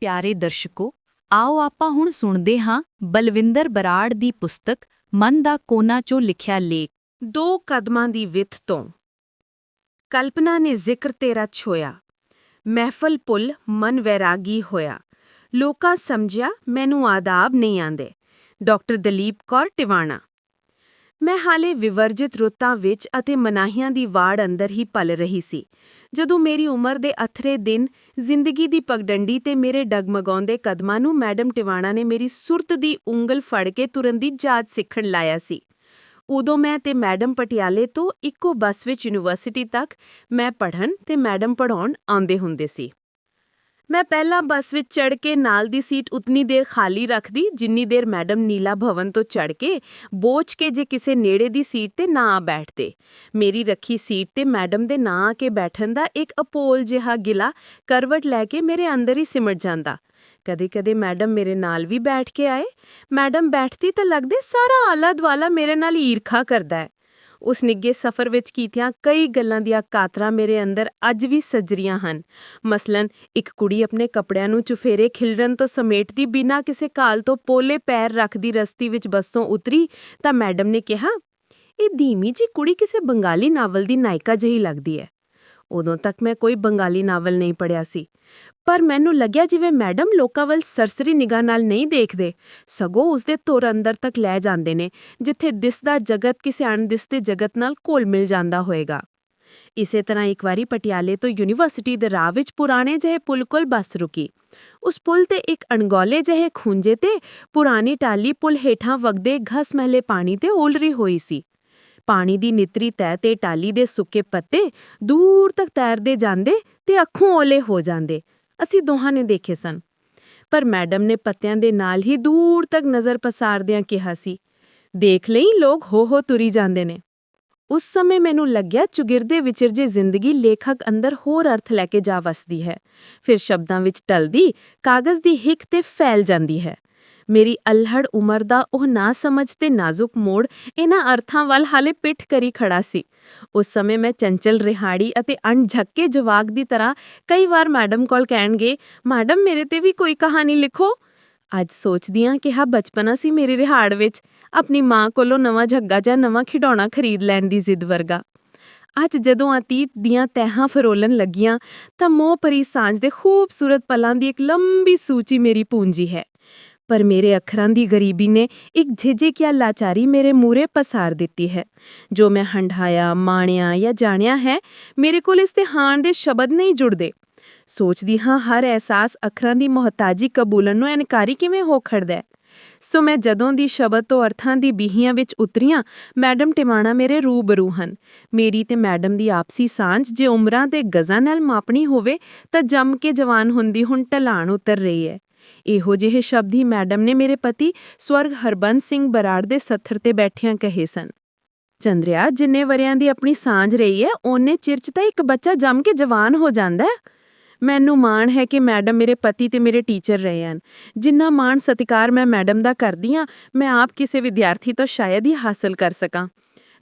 ਪਿਆਰੇ ਦਰਸ਼ਕੋ, ਆਓ ਆਪਾਂ ਹੁਣ ਸੁਣਦੇ ਹਾਂ ਬਲਵਿੰਦਰ ਬਰਾੜ ਦੀ ਪੁਸਤਕ ਮਨ ਦਾ ਕੋਨਾ ਚੋਂ ਲਿਖਿਆ ਲੇਖ। ਦੋ ਕਦਮਾਂ ਦੀ ਵਿੱਥ ਤੋਂ। ਕਲਪਨਾ ਨੇ ਜ਼ਿਕਰ ਤੇਰਾ ਛੋਇਆ। ਮਹਿਫਲ ਪੁੱਲ ਮਨ ਵੈਰਾਗੀ ਹੋਇਆ। ਲੋਕਾਂ ਸਮਝਿਆ, ਮੈਨੂੰ ਆਦਾਬ ਨਹੀਂ ਆਂਦੇ। ਡਾਕਟਰ ਦਲੀਪ ਕੌਰ ਟਿਵਾਣਾ ਮੈਂ ਹਾਲੇ ਵਿਵਰਜਿਤ ਰੁੱਤਾਂ ਵਿੱਚ ਅਤੇ ਮਨਾਹੀਆਂ ਦੀ ਵਾੜ ਅੰਦਰ ਹੀ ਪਲ ਰਹੀ ਸੀ। ਜਦੋਂ ਮੇਰੀ ਉਮਰ ਦੇ ਅਥਰੇ ਦਿਨ ਜ਼ਿੰਦਗੀ ਦੀ ਪਗਡੰਡੀ ਤੇ ਮੇਰੇ ਡਗਮਗਾਉਂਦੇ ਕਦਮਾਂ ਨੂੰ ਮੈਡਮ ਟਿਵਾਣਾ ਨੇ ਮੇਰੀ ਸੁਰਤ ਦੀ ਉਂਗਲ ਫੜ ਕੇ ਤੁਰਨ ਦੀ ਜਾਚ ਸਿੱਖਣ ਲਾਇਆ ਸੀ। ਉਦੋਂ ਮੈਂ ਤੇ ਮੈਡਮ ਪਟਿਆਲੇ ਤੋਂ ਇੱਕੋ ਬੱਸ ਵਿੱਚ ਯੂਨੀਵਰਸਿਟੀ ਤੱਕ ਮੈਂ ਪੜ੍ਹਨ ਤੇ ਮੈਡਮ ਪੜਾਉਣ ਆਉਂਦੇ ਹੁੰਦੇ ਸੀ। ਮੈਂ ਪਹਿਲਾਂ ਬੱਸ ਵਿੱਚ ਚੜ ਕੇ ਨਾਲ ਦੀ ਸੀਟ ਉਤਨੀ ਦੇਰ ਖਾਲੀ ਰੱਖਦੀ, ਜਿੰਨੀ ਦੇਰ ਮੈਡਮ ਨੀਲਾ ਭਵਨ ਤੋਂ ਚੜ ਕੇ ਬੋਝ ਕੇ ਜੇ ਕਿਸੇ ਨੇੜੇ ਦੀ ਸੀਟ ਤੇ ਨਾ ਆ ਬੈਠਦੇ। ਮੇਰੀ ਰੱਖੀ ਸੀਟ ਤੇ ਮੈਡਮ ਦੇ ਨਾ ਆ ਕੇ ਬੈਠਣ ਦਾ ਇੱਕ ਅਪੋਲ ਜਿਹਾ ਗਿਲਾ ਕਰਵਟ ਲੈ ਕੇ ਮੇਰੇ ਅੰਦਰ ਹੀ ਸਿਮਟ ਜਾਂਦਾ। ਕਦੇ-ਕਦੇ ਮੈਡਮ ਮੇਰੇ ਨਾਲ ਵੀ ਬੈਠ ਕੇ ਆਏ। ਮੈਡਮ ਬੈਠਦੀ ਤਾਂ ਲੱਗਦੇ ਸਾਰਾ ਆਲਾ ਦੁਆਲਾ ਮੇਰੇ ਨਾਲ ਈਰਖਾ ਕਰਦਾ ਹੈ। ਉਸ ਨਿੱਗੇ ਸਫ਼ਰ ਵਿੱਚ ਕੀਤੀਆਂ ਕਈ ਗੱਲਾਂ ਦੀਆਂ ਕਾਤਰਾ ਮੇਰੇ ਅੰਦਰ ਅੱਜ ਵੀ ਸਜਰੀਆਂ ਹਨ। ਮਸਲਨ, ਇੱਕ ਕੁੜੀ ਆਪਣੇ ਕੱਪੜਿਆਂ ਨੂੰ ਚੁਫੇਰੇ ਖਿਲਰਨ ਤੋਂ ਸਮੇਟਦੀ, ਬਿਨਾਂ ਕਿਸੇ ਕਾਲ ਤੋਂ ਪੋਲੇ ਪੈਰ ਰੱਖਦੀ ਰਸਤੀ ਵਿੱਚ ਬੱਸੋਂ ਉਤਰੀ ਤਾਂ ਮੈਡਮ ਨੇ ਕਿਹਾ, ਇਹ ਧੀਮੀ ਜੀ ਕੁੜੀ ਕਿਸੇ ਬੰਗਾਲੀ ਨਾਵਲ ਦੀ ਨਾਇਕਾ ਜਿਹੀ ਲੱਗਦੀ ਹੈ। ਉਦੋਂ ਤੱਕ ਮੈਂ ਕੋਈ ਬੰਗਾਲੀ ਨਾਵਲ ਨਹੀਂ ਪੜਿਆ ਸੀ। ਪਰ ਮੈਨੂੰ ਲੱਗਿਆ ਜਿਵੇਂ ਮੈਡਮ ਲੋਕਾਂ ਵੱਲ ਸਰਸਰੀ ਨਿਗਾਹ ਨਾਲ ਨਹੀਂ ਦੇਖਦੇ, ਸਗੋਂ ਉਸਦੇ ਤੁਰ ਅੰਦਰ ਤੱਕ ਲੈ ਜਾਂਦੇ ਨੇ, ਜਿੱਥੇ ਦਿਸਦਾ ਜਗਤ ਕਿਸੇ ਅਣਦਿਸਦੇ ਜਗਤ ਨਾਲ ਘੁਲ ਮਿਲ ਜਾਂਦਾ ਹੋਵੇਗਾ ਇਸੇ ਤਰ੍ਹਾਂ ਇੱਕ ਵਾਰੀ ਪਟਿਆਲੇ ਤੋਂ ਯੂਨੀਵਰਸਿਟੀ ਦੇ ਰਾਹ ਵਿੱਚ ਪੁਰਾਣੇ ਜਿਹੇ ਪੁਲ ਕੋਲ ਬੱਸ ਰੁਕੀ। ਉਸ ਪੁਲ ਤੇ ਇੱਕ ਅਣਗੌਲੇ ਜਿਹੇ ਖੁੰਝੇ ਤੇ ਪੁਰਾਣੀ ਟਾਲੀ ਪੁਲ ਹੇਠਾਂ ਵਗਦੇ ਘਸ ਮਹਲੇ ਪਾਣੀ ਤੇ ਓਲਰੀ ਹੋਈ ਸੀ। ਪਾਣੀ ਦੀ ਨਿਤਰੀ ਤਹਿ ਤੇ ਟਾਲੀ ਦੇ ਸੁੱਕੇ ਪੱਤੇ ਦੂਰ ਤੱਕ ਤੈਰਦੇ ਜਾਂਦੇ ਤੇ ਅੱਖੋਂ ਓਲੇ ਹੋ ਜਾਂਦੇ। ਅਸੀਂ ਦੋਹਾਂ ਨੇ ਦੇਖੇ ਸਨ। ਪਰ ਮੈਡਮ ਨੇ ਪੱਤਿਆਂ ਦੇ ਨਾਲ ਹੀ ਦੂਰ ਤੱਕ ਨਜ਼ਰ ਪਸਾਰਦਿਆਂ ਕਿਹਾ ਸੀ, ਦੇਖ ਲਈ, ਲੋਕ ਹੋ ਹੋ ਤੁਰੀ ਜਾਂਦੇ ਨੇ। ਉਸ ਸਮੇਂ ਮੈਨੂੰ ਲੱਗਿਆ ਚੁਗਿਰਦੇ ਵਿਚਰਜੇ ਜ਼ਿੰਦਗੀ ਲੇਖਕ ਅੰਦਰ ਹੋਰ ਅਰਥ ਲੈ ਕੇ ਜਾ ਵਸਦੀ ਹੈ। ਫਿਰ ਸ਼ਬਦਾਂ ਵਿੱਚ ਟਲਦੀ, ਕਾਗਜ਼ ਦੀ ਹਿੱਕ ਤੇ ਫੈਲ ਜਾਂਦੀ ਹੈ। ਮੇਰੀ ਅਲਹੜ ਉਮਰ ਦਾ ਉਹ ਨਾ ਸਮਝ ਤੇ ਨਾਜ਼ੁਕ ਮੋੜ ਇਹਨਾਂ ਅਰਥਾਂ ਵੱਲ ਹਾਲੇ ਪਿੱਠ ਕਰੀ ਖੜਾ ਸੀ। ਉਸ ਸਮੇਂ ਮੈਂ ਚੰਚਲ ਰਿਹਾੜੀ ਅਤੇ ਅਣਝੱਕੇ ਜਵਾਕ ਦੀ ਤਰ੍ਹਾਂ ਕਈ ਵਾਰ ਮੈਡਮ ਕੋਲ ਕਹਿਣਗੇ, ਮੈਡਮ, ਮੇਰੇ ਤੇ ਵੀ ਕੋਈ ਕਹਾਣੀ ਲਿਖੋ। ਅੱਜ ਸੋਚਦੀ ਹਾਂ ਕਿ ਹਾਂ ਬਚਪਨਾ ਸੀ ਮੇਰੀ ਰਿਹਾੜ ਵਿੱਚ। ਆਪਣੀ ਮਾਂ ਕੋਲੋਂ ਨਵਾਂ ਝੱਗਾ ਜਾਂ ਨਵਾਂ ਖਿਡੌਣਾ ਖਰੀਦ ਲੈਣ ਦੀ ਜ਼ਿੱਦ ਵਰਗਾ। ਅੱਜ ਜਦੋਂ ਅਤੀਤ ਦੀਆਂ ਤਹਿਾਂ ਫਰੋਲਣ ਲੱਗੀਆਂ, ਤਾਂ ਮੋਹ ਭਰੀ ਸਾਂਝ ਦੇ ਖੂਬਸੂਰਤ ਪਲਾਂ ਦੀ ਇੱਕ ਲੰਬੀ ਸੂਚੀ ਮੇਰੀ ਪੂੰਜੀ ਹੈ। ਪਰ ਮੇਰੇ ਅੱਖਰਾਂ ਦੀ ਗਰੀਬੀ ਨੇ ਇੱਕ ਝਿਜੇ ਕਿਆ ਲਾਚਾਰੀ ਮੇਰੇ ਮੂਰੇ ਪਸਾਰ ਦਿੱਤੀ ਹੈ। ਜੋ ਮੈਂ ਹੰਢਾਇਆ, ਮਾਣਿਆ ਜਾਂ ਜਾਣਿਆ ਹੈ, ਮੇਰੇ ਕੋਲ ਇਸ ਤੇ ਹਾਣ ਦੇ ਸ਼ਬਦ ਨਹੀਂ ਜੁੜਦੇ। ਸੋਚਦੀ ਹਾਂ ਹਰ ਅਹਿਸਾਸ ਅੱਖਰਾਂ ਦੀ ਮੁਹਤਾਜੀ ਕਬੂਲਣ ਨੂੰ ਇਨਕਾਰੀ ਕਿਵੇਂ ਹੋ ਖੜਦਾ ਸੋ ਮੈਂ ਜਦੋਂ ਦੀ ਸ਼ਬਦ ਤੋਂ ਅਰਥਾਂ ਦੀ ਬੀਹੀਆਂ ਵਿੱਚ ਉਤਰੀਆਂ, ਮੈਡਮ ਟਿਮਾਣਾ ਮੇਰੇ ਰੂਬਰੂ ਹਨ। ਮੇਰੀ ਤੇ ਮੈਡਮ ਦੀ ਆਪਸੀ ਸਾਂਝ ਜੇ ਉਮਰਾਂ ਤੇ ਗਜ਼ਾਂ ਨਾਲ ਮਾਪਣੀ ਹੋਵੇ, ਤਾਂ ਜੰਮ ਕੇ ਜਵਾਨ ਹੁੰਦੀ ਹੁਣ ਢਲਾਣ ਉਤਰ ਰਹੀ ਹੈ। ਇਹੋ ਜਿਹੇ ਸ਼ਬਦ ਹੀ ਮੈਡਮ ਨੇ ਮੇਰੇ ਪਤੀ ਸਵਰਗ ਹਰਬੰਸ ਸਿੰਘ ਬਰਾੜ ਦੇ ਸੱਥਰ ਤੇ ਬੈਠਿਆਂ ਕਹੇ ਸਨ। ਚੰਦਰਿਆ, ਜਿੰਨੇ ਵਰਿਆਂ ਦੀ ਆਪਣੀ ਸਾਂਝ ਰਹੀ ਹੈ ਉਹਨੇ ਚਿਰਚ ਤਾਂ ਇੱਕ ਬੱਚਾ ਜੰਮ ਕੇ ਜਵਾਨ ਹੋ ਜਾਂਦਾ ਹੈ। ਮੈਨੂੰ ਮਾਣ ਹੈ ਕਿ ਮੈਡਮ ਮੇਰੇ ਪਤੀ ਤੇ ਮੇਰੇ ਟੀਚਰ ਰਹੇ ਹਨ। ਜਿੰਨਾ ਮਾਣ ਸਤਿਕਾਰ ਮੈਂ ਮੈਡਮ ਦਾ ਕਰਦੀ ਹਾਂ, ਮੈਂ ਆਪ ਕਿਸੇ ਵਿਦਿਆਰਥੀ ਤੋਂ ਸ਼ਾਇਦ ਹੀ ਹਾਸਲ ਕਰ ਸਕਾਂ।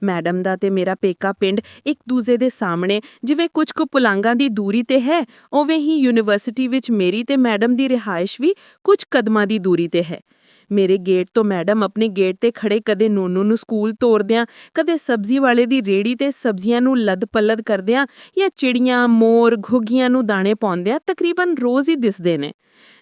ਮੈਡਮ ਦਾ ਤੇ ਮੇਰਾ ਪੇਕਾ ਪਿੰਡ ਇੱਕ ਦੂਜੇ ਦੇ ਸਾਹਮਣੇ, ਜਿਵੇਂ ਕੁਝ ਕੁ ਪੁਲਾਂਗਾਂ ਦੀ ਦੂਰੀ ਤੇ ਹੈ, ਉਵੇਂ ਹੀ ਯੂਨੀਵਰਸਿਟੀ ਵਿੱਚ ਮੇਰੀ ਤੇ ਮੈਡਮ ਦੀ ਰਿਹਾਇਸ਼ ਵੀ ਕੁਝ ਕਦਮਾਂ ਦੀ ਦੂਰੀ ਤੇ ਹੈ। ਮੇਰੇ ਗੇਟ ਤੋਂ ਮੈਡਮ ਆਪਣੇ ਗੇਟ ਤੇ ਖੜੇ ਕਦੇ ਨੋਨੂ ਨੂੰ ਸਕੂਲ ਤੋਰਦਿਆਂ, ਕਦੇ ਸਬਜ਼ੀ ਵਾਲੇ ਦੀ ਰੇੜੀ ਤੇ ਸਬਜ਼ੀਆਂ ਨੂੰ ਲੱਦ-ਪੱਲਦ ਕਰਦਿਆਂ ਜਾਂ ਚਿੜੀਆਂ, ਮੋਰ, ਘੁੱਗੀਆਂ ਨੂੰ ਦਾਣੇ ਪਾਉਂਦਿਆਂ ਤਕਰੀਬਨ ਰੋਜ਼ ਹੀ ਦਿਸਦੇ ਨੇ।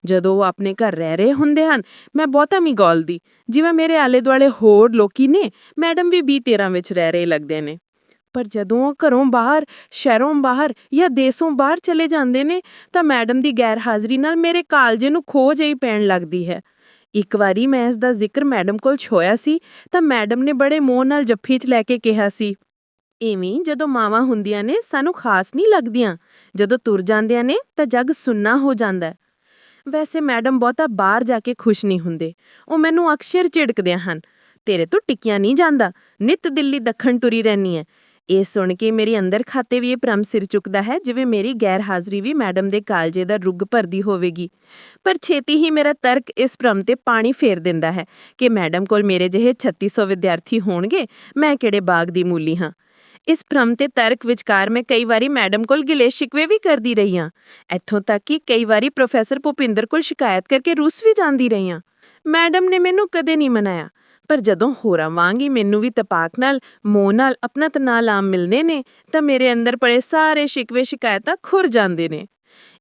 ਜਦੋਂ ਉਹ ਆਪਣੇ ਘਰ ਰਹਿ ਰਹੇ ਹੁੰਦੇ ਹਨ, ਮੈਂ ਬਹੁਤਾ ਵੀ ਗੌਲਦੀ। ਜਿਵੇਂ ਮੇਰੇ ਆਲੇ-ਦੁਆਲੇ ਹੋਰ ਲੋਕੀ ਨੇ, ਮੈਡਮ ਵੀ 2013 ਵਿੱਚ ਰਹਿ ਰਹੇ ਲੱਗਦੇ ਨੇ। ਪਰ ਜਦੋਂ ਉਹ ਘਰੋਂ ਬਾਹਰ, ਸ਼ਹਿਰੋਂ ਬਾਹਰ ਜਾਂ ਦੇਸ਼ੋਂ ਬਾਹਰ ਚਲੇ ਜਾਂਦੇ ਨੇ, ਤਾਂ ਮੈਡਮ ਦੀ ਗੈਰ ਹਾਜ਼ਰੀ ਨਾਲ ਮੇਰੇ ਕਾਲਜੇ ਨੂੰ ਖੋਜ ਹੀ ਪੈਣ ਲੱਗਦੀ ਹੈ। ਇੱਕ ਵਾਰੀ ਮੈਂ ਇਸ ਦਾ ਜ਼ਿਕਰ ਮੈਡਮ ਕੋਲ ਛੋਇਆ ਸੀ, ਤਾਂ ਮੈਡਮ ਨੇ ਬੜੇ ਮੋਹ ਨਾਲ ਜੱਫੀ 'ਚ ਲੈ ਕੇ ਕਿਹਾ ਸੀ ਐਵੇਂ ਜਦੋਂ ਮਾਵਾਂ ਹੁੰਦੀਆਂ ਨੇ, ਸਾਨੂੰ ਖਾਸ ਨਹੀਂ ਲੱਗਦੀਆਂ। ਜਦੋਂ ਤੁਰ ਜਾਂਦੀਆਂ ਨੇ, ਤਾਂ ਜੱਗ ਸੁੰਨਾ ਹੋ ਜਾਂਦਾ ਵੈਸੇ ਮੈਡਮ ਬਹੁਤਾ ਬਾਹਰ ਜਾ ਕੇ ਖੁਸ਼ ਨਹੀਂ ਹੁੰਦੇ। ਉਹ ਮੈਨੂੰ ਅਕਸ਼ਰ ਝਿੜਕਦੇ ਹਨ। ਤੇਰੇ ਤੋਂ ਟਿਕਿਆ ਨਹੀਂ ਜਾਂਦਾ। ਨਿਤ ਦਿੱਲੀ ਦੱਖਣ ਤੁਰੀ ਰਹਿਨੀ ਹੈ ਇਹ ਸੁਣ ਕੇ ਮੇਰੇ ਅੰਦਰ ਖਾਤੇ ਵੀ ਇਹ ਭ੍ਰਮ ਸਿਰ ਚੁੱਕਦਾ ਹੈ, ਜਿਵੇਂ ਮੇਰੀ ਗੈਰ ਹਾਜ਼ਰੀ ਵੀ ਮੈਡਮ ਦੇ ਕਾਲਜੇ ਦਾ ਰੁੱਗ ਭਰਦੀ ਹੋਵੇਗੀ। ਪਰ ਛੇਤੀ ਹੀ ਮੇਰਾ ਤਰਕ ਇਸ ਭ੍ਰਮ ਤੇ ਪਾਣੀ ਫੇਰ ਦਿੰਦਾ ਹੈ ਕਿ ਮੈਡਮ ਕੋਲ ਮੇਰੇ ਜਿਹੇ 3600 ਵਿਦਿਆਰਥੀ ਹੋਣਗੇ, ਮੈਂ ਕਿਹੜੇ ਬਾਗ ਦੀ ਮੂਲੀ ਹਾਂ। ਇਸ ਭ੍ਰਮ ਤੇ ਤਰਕ ਵਿਚਕਾਰ ਮੈਂ ਕਈ ਵਾਰੀ ਮੈਡਮ ਕੋਲ ਗਿਲੇ ਸ਼ਿਕਵੇ ਵੀ ਕਰਦੀ ਰਹੀ ਹਾਂ। ਇੱਥੋਂ ਤੱਕ ਕਿ ਕਈ ਵਾਰੀ ਪ੍ਰੋਫੈਸਰ ਭੁਪਿੰਦਰ ਕੋਲ ਸ਼ਿਕਾਇਤ ਕਰਕੇ ਰੂਸ ਵੀ ਜਾਂਦੀ ਰਹੀ ਹਾਂ। ਮੈਡਮ ਨੇ ਮੈਨੂੰ ਕਦੇ ਨਹੀਂ ਮਨਾਇਆ। ਪਰ ਜਦੋਂ ਹੋਰਾਂ ਵਾਂਗ ਹੀ ਮੈਨੂੰ ਵੀ ਤਪਾਕ ਨਾਲ, ਮੋਹ ਨਾਲ ਆਪਣਾ ਤਨਾਅ ਲਾਮ ਮਿਲਨੇ ਨੇ, ਤਾਂ ਮੇਰੇ ਅੰਦਰ ਪੜੇ ਸਾਰੇ ਸ਼ਿਕਵੇ ਸ਼ਿਕਾਇਤਾਂ ਖੁਰ ਜਾਂਦੇ ਨੇ।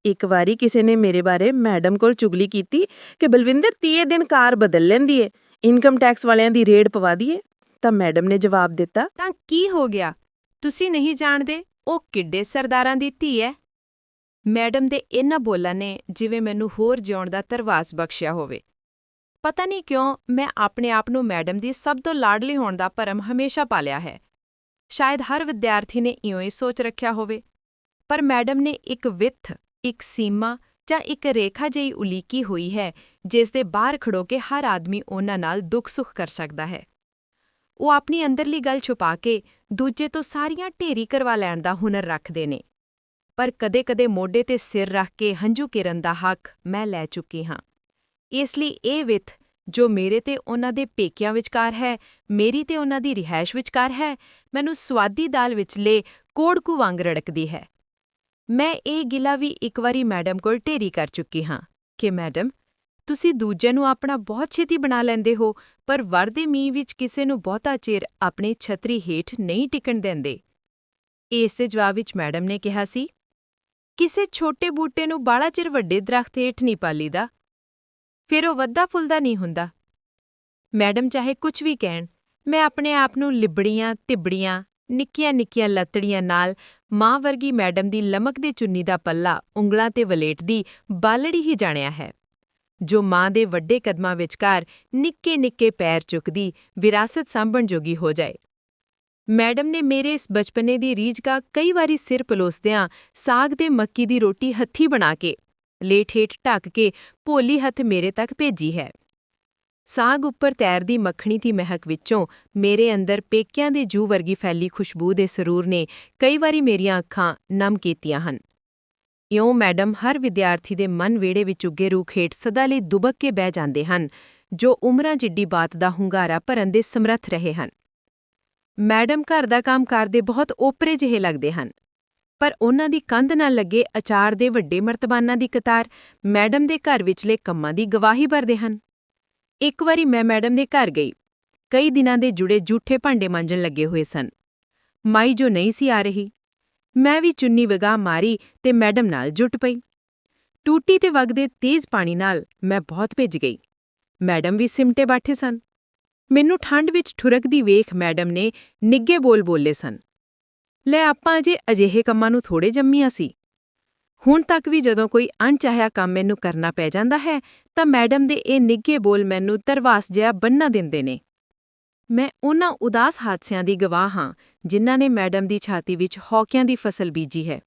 ਇੱਕ ਵਾਰੀ ਕਿਸੇ ਨੇ ਮੇਰੇ ਬਾਰੇ ਮੈਡਮ ਕੋਲ ਚੁਗਲੀ ਕੀਤੀ ਕਿ ਬਲਵਿੰਦਰ ਤੀਏ ਦਿਨ ਕਾਰ ਬਦਲ ਲੈਂਦੀ ਏ, ਇਨਕਮ ਟੈਕਸ ਵਾਲਿਆਂ ਦੀ ਰੇਡ ਪਵਾ ਦਈਏ ਤਾਂ ਮੈਡਮ ਨੇ ਜਵਾਬ ਦਿੱਤਾ, ਤਾਂ ਕੀ ਹੋ ਗਿਆ? ਤੁਸੀਂ ਨਹੀਂ ਜਾਣਦੇ ਉਹ ਕਿੱਡੇ ਸਰਦਾਰਾਂ ਦੀ ਧੀ ਹੈ ਮੈਡਮ ਦੇ ਇਹਨਾਂ ਬੋਲਾਂ ਨੇ ਜਿਵੇਂ ਮੈਨੂੰ ਹੋਰ ਜਿਉਣ ਦਾ ਤਰਵਾਸ ਬਖਸ਼ਿਆ ਹੋਵੇ। ਪਤਾ ਨਹੀਂ ਕਿਉਂ ਮੈਂ ਆਪਣੇ ਆਪ ਨੂੰ ਮੈਡਮ ਦੀ ਸਭ ਤੋਂ ਲਾਡਲੀ ਹੋਣ ਦਾ ਭਰਮ ਹਮੇਸ਼ਾ ਪਾਲਿਆ ਹੈ। ਸ਼ਾਇਦ ਹਰ ਵਿਦਿਆਰਥੀ ਨੇ ਇਉਂ ਹੀ ਸੋਚ ਰੱਖਿਆ ਹੋਵੇ। ਪਰ ਮੈਡਮ ਨੇ ਇੱਕ ਵਿੱਥ, ਇੱਕ ਸੀਮਾ ਜਾਂ ਇੱਕ ਰੇਖਾ ਜਿਹੀ ਉਲੀਕੀ ਹੋਈ ਹੈ, ਜਿਸ ਦੇ ਬਾਹਰ ਖੜੋ ਕੇ ਹਰ ਆਦਮੀ ਉਹਨਾਂ ਨਾਲ ਦੁੱਖ ਸੁੱਖ ਕਰ ਸਕਦਾ ਹੈ। ਉਹ ਆਪਣੀ ਅੰਦਰਲੀ ਗੱਲ ਛੁਪਾ ਕੇ ਦੂਜੇ ਤੋਂ ਸਾਰੀਆਂ ਢੇਰੀ ਕਰਵਾ ਲੈਣ ਦਾ ਹੁਨਰ ਰੱਖਦੇ ਨੇ। ਪਰ ਕਦੇ-ਕਦੇ ਮੋਢੇ ਤੇ ਸਿਰ ਰੱਖ ਕੇ ਹੰਝੂ ਕਿਰਨ ਦਾ ਹੱਕ ਮੈਂ ਲੈ ਚੁੱਕੀ ਹਾਂ। ਇਸ ਲਈ ਇਹ ਵਿਥ, ਜੋ ਮੇਰੇ ਤੇ ਉਹਨਾਂ ਦੇ ਪੇਕਿਆਂ ਵਿਚਕਾਰ ਹੈ, ਮੇਰੀ ਤੇ ਉਹਨਾਂ ਦੀ ਰਿਹਾਇਸ਼ ਵਿਚਕਾਰ ਹੈ, ਮੈਨੂੰ ਸਵਾਦੀ ਦਾਲ ਵਿਚਲੇ ਕੋੜਕੂ ਵਾਂਗ ਰੜਕਦੀ ਹੈ। ਮੈਂ ਇਹ ਗਿਲਾ ਵੀ ਇੱਕ ਵਾਰੀ ਮੈਡਮ ਕੋਲ ਢੇਰੀ ਕਰ ਚੁੱਕੀ ਹਾਂ ਕਿ, ਮੈਡਮ, ਤੁਸੀਂ ਦੂਜਿਆਂ ਨੂੰ ਆਪਣਾ ਬਹੁਤ ਛੇਤੀ ਬਣਾ ਲੈਂਦੇ ਹੋ, ਪਰ ਵਰਦੇ ਮੀਂਹ ਵਿੱਚ ਕਿਸੇ ਨੂੰ ਬਹੁਤਾ ਚਿਰ ਆਪਣੀ ਛਤਰੀ ਹੇਠ ਨਹੀਂ ਟਿਕਣ ਦਿੰਦੇ। ਇਸ ਦੇ ਜਵਾਬ ਵਿੱਚ ਮੈਡਮ ਨੇ ਕਿਹਾ ਸੀ, ਕਿਸੇ ਛੋਟੇ ਬੂਟੇ ਨੂੰ ਬਾਲਾ ਚਿਰ ਵੱਡੇ ਦਰਖਤ ਹੇਠ ਨਹੀਂ ਪਾਲੀਦਾ ਫਿਰ ਉਹ ਵੱਧਾ ਫੁੱਲਦਾ ਨਹੀਂ ਹੁੰਦਾ। ਮੈਡਮ, ਚਾਹੇ ਕੁਝ ਵੀ ਕਹਿਣ, ਮੈਂ ਆਪਣੇ ਆਪ ਨੂੰ ਲਿਬੜੀਆਂ, ਤਿਬੜੀਆਂ ਨਿੱਕੀਆਂ-ਨਿੱਕੀਆਂ ਲੱਤੜੀਆਂ ਨਾਲ ਮਾਂ ਵਰਗੀ ਮੈਡਮ ਦੀ ਲਮਕ ਦੇ ਚੁੰਨੀ ਦਾ ਪੱਲਾ ਉਂਗਲਾਂ ਤੇ ਵਲੇਟਦੀ ਬਾਲੜੀ ਹੀ ਜਾਣਿਆ ਹੈ। ਜੋ ਮਾਂ ਦੇ ਵੱਡੇ ਕਦਮਾਂ ਵਿਚਕਾਰ ਨਿੱਕੇ-ਨਿੱਕੇ ਪੈਰ ਚੁੱਕਦੀ ਵਿਰਾਸਤ ਸਾਂਭਣ ਜੋਗੀ ਹੋ ਜਾਏ। ਮੈਡਮ ਨੇ ਮੇਰੇ ਇਸ ਬਚਪਨੇ ਦੀ ਰੀਝ ਕਾ ਕਈ ਵਾਰੀ ਸਿਰ ਪਲੋਸਦਿਆਂ ਸਾਗ ਦੇ ਮੱਕੀ ਦੀ ਰੋਟੀ ਹੱਥੀ ਬਣਾ ਕੇ ਲੇਠ ਹੇਠ ਢੱਕ ਕੇ ਭੋਲੀ ਹੱਥ ਮੇਰੇ ਤੱਕ ਭੇਜੀ ਹੈ। ਸਾਗ ਉੱਪਰ ਤੈਰਦੀ ਮੱਖਣੀ ਦੀ ਮਹਿਕ ਵਿੱਚੋਂ ਮੇਰੇ ਅੰਦਰ ਪੇਕਿਆਂ ਦੇ ਜੂ ਵਰਗੀ ਫੈਲੀ ਖੁਸ਼ਬੂ ਦੇ ਸਰੂਰ ਨੇ ਕਈ ਵਾਰੀ ਮੇਰੀਆਂ ਅੱਖਾਂ ਨਮ ਕੀਤੀਆਂ ਹਨ। ਇਉਂ ਮੈਡਮ ਹਰ ਵਿਦਿਆਰਥੀ ਦੇ ਮਨ ਵੇੜੇ ਵਿੱਚ ਉੱਗੇ ਰੂਖ ਹੇਠ ਸਦਾ ਲਈ ਦੁਬਕ ਕੇ ਬਹਿ ਜਾਂਦੇ ਹਨ, ਜੋ ਉਮਰਾਂ ਜਿੱਡੀ ਬਾਤ ਦਾ ਹੁੰਗਾਰਾ ਭਰਨ ਦੇ ਸਮਰੱਥ ਰਹੇ ਹਨ। ਮੈਡਮ ਘਰ ਦਾ ਕੰਮ ਕਰਦੇ ਬਹੁਤ ਓਪਰੇ ਜਿਹੇ ਲੱਗਦੇ ਹਨ। ਪਰ ਉਹਨਾਂ ਦੀ ਕੰਧ ਨਾਲ ਲੱਗੇ ਅਚਾਰ ਦੇ ਵੱਡੇ ਮਰਤਬਾਨਾਂ ਦੀ ਕਤਾਰ ਮੈਡਮ ਦੇ ਘਰ ਵਿਚਲੇ ਕੰਮਾਂ ਦੀ ਗਵਾਹੀ ਭਰਦੇ ਹਨ। ਇੱਕ ਵਾਰੀ ਮੈਂ ਮੈਡਮ ਦੇ ਘਰ ਗਈ। ਕਈ ਦਿਨਾਂ ਦੇ ਜੁੜੇ ਝੂਠੇ ਭਾਂਡੇ ਮਾਂਜਣ ਲੱਗੇ ਹੋਏ ਸਨ। ਮਾਈ ਜੋ ਨਹੀਂ ਸੀ ਆ ਰਹੀ। ਮੈਂ ਵੀ ਚੁੰਨੀ ਵਗਾ ਮਾਰੀ ਤੇ ਮੈਡਮ ਨਾਲ ਜੁਟ ਪਈ। ਟੂਟੀ ਤੇ ਵਗਦੇ ਤੇਜ਼ ਪਾਣੀ ਨਾਲ ਮੈਂ ਬਹੁਤ ਭਿੱਜ ਗਈ। ਮੈਡਮ ਵੀ ਸਿਮਟੇ ਬੈਠੇ ਸਨ। ਮੈਨੂੰ ਠੰਡ ਵਿੱਚ ਠੁਰਕਦੀ ਵੇਖ ਮੈਡਮ ਨੇ ਨਿੱਗੇ ਬੋਲ ਬੋਲੇ ਸਨ। ਲੈ ਆਪਾਂ ਅਜੇ ਅਜਿਹੇ ਕੰਮਾਂ ਨੂੰ ਥੋੜੇ ਜੰਮੀਆਂ ਸੀ। ਹੁਣ ਤੱਕ ਵੀ ਜਦੋਂ ਕੋਈ ਅਣਚਾਹਿਆ ਕੰਮ ਮੈਨੂੰ ਕਰਨਾ ਪੈ ਜਾਂਦਾ ਹੈ, ਤਾਂ ਮੈਡਮ ਦੇ ਇਹ ਨਿੱਘੇ ਬੋਲ ਮੈਨੂੰ ਤਰਵਾਸ ਜਿਹਾ ਬੰਨਾ ਦਿੰਦੇ ਨੇ। ਮੈਂ ਉਹਨਾਂ ਉਦਾਸ ਹਾਦਸਿਆਂ ਦੀ ਗਵਾਹ ਹਾਂ, ਜਿਨ੍ਹਾਂ ਨੇ ਮੈਡਮ ਦੀ ਛਾਤੀ ਵਿੱਚ ਹੌਕਿਆਂ ਦੀ ਫਸਲ ਬੀਜੀ ਹੈ।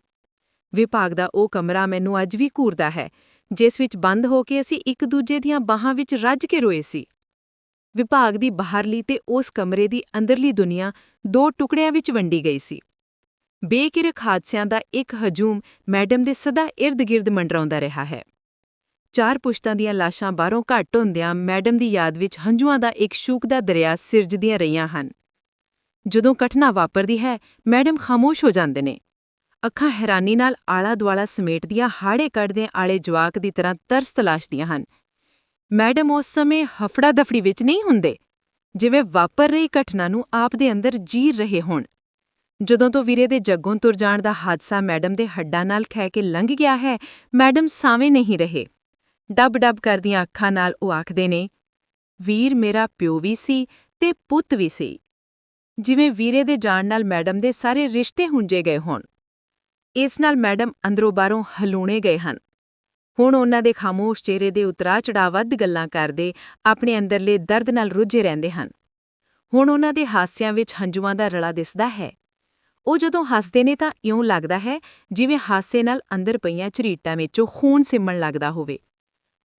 ਵਿਭਾਗ ਦਾ ਉਹ ਕਮਰਾ ਮੈਨੂੰ ਅੱਜ ਵੀ ਘੂਰਦਾ ਹੈ, ਜਿਸ ਵਿੱਚ ਬੰਦ ਹੋ ਕੇ ਅਸੀਂ ਇੱਕ ਦੂਜੇ ਦੀਆਂ ਬਾਹਾਂ ਵਿੱਚ ਰੱਜ ਕੇ ਰੋਏ ਸੀ। ਵਿਭਾਗ ਦੀ ਬਾਹਰਲੀ ਤੇ ਉਸ ਕਮਰੇ ਦੀ ਅੰਦਰਲੀ ਦੁਨੀਆ ਦੋ ਟੁਕੜਿਆਂ ਵਿੱਚ ਵੰਡੀ ਗਈ ਸੀ। ਬੇਕਿਰਕ ਹਾਦਸਿਆਂ ਦਾ ਇੱਕ ਹਜੂਮ ਮੈਡਮ ਦੇ ਸਦਾ ਇਰਦ-ਗਿਰਦ ਮੰਡਰਾਉਂਦਾ ਰਿਹਾ ਹੈ। ਚਾਰ ਪੁਸ਼ਤਾਂ ਦੀਆਂ ਲਾਸ਼ਾਂ ਬਾਹਰੋਂ ਘੱਟ ਹੁੰਦਿਆਂ ਮੈਡਮ ਦੀ ਯਾਦ ਵਿੱਚ ਹੰਝੂਆਂ ਦਾ ਇੱਕ ਸ਼ੂਕਦਾ ਦਰਿਆ ਸਿਰਜਦੀਆਂ ਰਹੀਆਂ ਹਨ। ਜਦੋਂ ਘਟਨਾ ਵਾਪਰਦੀ ਹੈ, ਮੈਡਮ ਖਾਮੋਸ਼ ਹੋ ਜਾਂਦੇ ਨੇ। ਅੱਖਾਂ ਹੈਰਾਨੀ ਨਾਲ ਆਲਾ-ਦੁਆਲਾ ਸਮੇਟਦੀਆਂ ਹਾੜੇ ਕੱਢਦੇ ਆਲੇ ਜਵਾਕ ਦੀ ਤਰ੍ਹਾਂ ਤਰਸ ਤਲਾਸ਼ਦੀਆਂ ਹਨ। ਮੈਡਮ ਉਸ ਸਮੇਂ ਹਫੜਾ ਦਫੜੀ ਵਿੱਚ ਨਹੀਂ ਹੁੰਦੇ, ਜਿਵੇਂ ਵਾਪਰ ਰਹੀ ਘਟਨਾ ਨੂੰ ਆਪ ਦੇ ਅੰਦਰ ਜੀਰ ਰਹੇ ਹੋਣ। ਜਦੋਂ ਤੋਂ ਵੀਰੇ ਦੇ ਜੱਗੋਂ ਤੁਰ ਜਾਣ ਦਾ ਹਾਦਸਾ ਮੈਡਮ ਦੇ ਹੱਡਾਂ ਨਾਲ ਖਹਿ ਕੇ ਲੰਘ ਗਿਆ ਹੈ, ਮੈਡਮ ਸਾਵੇਂ ਨਹੀਂ ਰਹੇ। ਡੱਬ-ਡੱਬ ਕਰਦੀਆਂ ਅੱਖਾਂ ਨਾਲ ਉਹ ਆਖਦੇ ਨੇ, ਵੀਰ ਮੇਰਾ ਪਿਓ ਵੀ ਸੀ ਤੇ ਪੁੱਤ ਵੀ ਸੀ। ਜਿਵੇਂ ਵੀਰੇ ਦੇ ਜਾਣ ਨਾਲ ਮੈਡਮ ਦੇ ਸਾਰੇ ਰਿਸ਼ਤੇ ਹੁੰਜੇ ਗਏ ਹੋਣ। ਇਸ ਨਾਲ ਮੈਡਮ ਅੰਦਰੋਂ ਬਾਹਰੋਂ ਹਲੂਣੇ ਗਏ ਹਨ। ਹੁਣ ਉਹਨਾਂ ਦੇ ਖਾਮੋਸ਼ ਚਿਹਰੇ ਦੇ ਉਤਰਾ ਚੜਾ ਵੱਧ ਗੱਲਾਂ ਕਰਦੇ ਆਪਣੇ ਅੰਦਰਲੇ ਦਰਦ ਨਾਲ ਰੁੱਝੇ ਰਹਿੰਦੇ ਹਨ। ਹੁਣ ਉਹਨਾਂ ਦੇ ਹਾਸਿਆਂ ਵਿੱਚ ਹੰਝੂਆਂ ਦਾ ਰਲਾ ਦਿਸਦਾ ਹੈ। ਉਹ ਜਦੋਂ ਹੱਸਦੇ ਨੇ ਤਾਂ ਇਉਂ ਲੱਗਦਾ ਹੈ ਜਿਵੇਂ ਹਾਸੇ ਨਾਲ ਅੰਦਰ ਪਈਆਂ ਝਰੀਟਾਂ ਵਿੱਚੋਂ ਖੂਨ ਸਿਮਣ ਲੱਗਦਾ ਹੋਵੇ।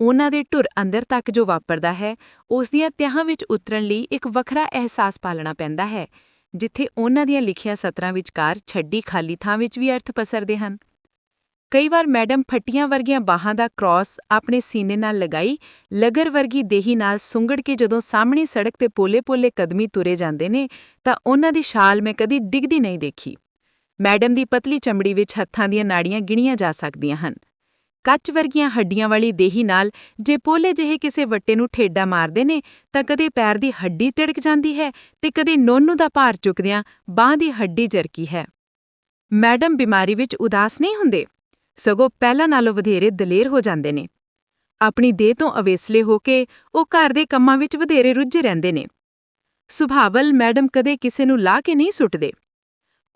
ਉਹਨਾਂ ਦੇ ਢੁਰ ਅੰਦਰ ਤੱਕ ਜੋ ਵਾਪਰਦਾ ਹੈ, ਉਸ ਦੀਆਂ ਤਿਆਹਾਂ ਵਿੱਚ ਉਤਰਨ ਲਈ ਇੱਕ ਵੱਖਰਾ ਅਹਿਸਾਸ ਪਾਲਣਾ ਪੈਂਦਾ ਹੈ, ਜਿੱਥੇ ਉਹਨਾਂ ਦੀਆਂ ਲਿਖੀਆਂ ਸਤਰਾਂ ਵਿਚਕਾਰ ਛੱਡੀ ਖਾਲੀ ਥਾਂ ਵਿੱਚ ਵੀ ਅਰਥ ਪਸਰਦੇ ਹਨ। ਕਈ ਵਾਰ ਮੈਡਮ ਫੱਟੀਆਂ ਵਰਗੀਆਂ ਬਾਹਾਂ ਦਾ ਕ੍ਰਾਸ ਆਪਣੇ ਸੀਨੇ ਨਾਲ ਲਗਾਈ, ਲਗਰ ਵਰਗੀ ਦੇਹੀ ਨਾਲ ਸੁੰਗੜ ਕੇ ਜਦੋਂ ਸਾਹਮਣੀ ਸੜਕ ਤੇ ਪੋਲੇ-ਪੋਲੇ ਕਦਮੀ ਤੁਰੇ ਜਾਂਦੇ ਨੇ, ਤਾਂ ਉਹਨਾਂ ਦੀ ਛਾਲ ਮੈਂ ਕਦੀ ਡਿੱਗਦੀ ਨਹੀਂ ਦੇਖੀ। ਮੈਡਮ ਦੀ ਪਤਲੀ ਚਮੜੀ ਵਿੱਚ ਹੱਥਾਂ ਦੀਆਂ ਨਾੜੀਆਂ ਗਿਣੀਆਂ ਜਾ ਸਕਦੀਆਂ ਹਨ। ਕੱਚ ਵਰਗੀਆਂ ਹੱਡੀਆਂ ਵਾਲੀ ਦੇਹੀ ਨਾਲ ਜੇ ਪੋਲੇ ਜਿਹੇ ਕਿਸੇ ਵੱਟੇ ਨੂੰ ਠੇਡਾ ਮਾਰਦੇ ਨੇ, ਤਾਂ ਕਦੇ ਪੈਰ ਦੀ ਹੱਡੀ ਤਿੜਕ ਜਾਂਦੀ ਹੈ ਤੇ ਕਦੇ ਨੋਨੂ ਦਾ ਭਾਰ ਚੁੱਕਦਿਆਂ ਬਾਹ ਦੀ ਹੱਡੀ ਜਰਕੀ ਹੈ। ਮੈਡਮ ਬਿਮਾਰੀ ਵਿੱਚ ਉਦਾਸ ਨਹੀਂ ਹੁੰਦੇ? ਸਗੋਂ ਪਹਿਲਾਂ ਨਾਲੋਂ ਵਧੇਰੇ ਦਲੇਰ ਹੋ ਜਾਂਦੇ ਨੇ। ਆਪਣੀ ਦੇਹ ਤੋਂ ਅਵੇਸਲੇ ਹੋ ਕੇ ਉਹ ਘਰ ਦੇ ਕੰਮਾਂ ਵਿੱਚ ਵਧੇਰੇ ਰੁੱਝੇ ਰਹਿੰਦੇ ਨੇ। ਸੁਭਾਵਲ ਮੈਡਮ ਕਦੇ ਕਿਸੇ ਨੂੰ ਲਾ ਕੇ ਨਹੀਂ ਸੁੱਟਦੇ।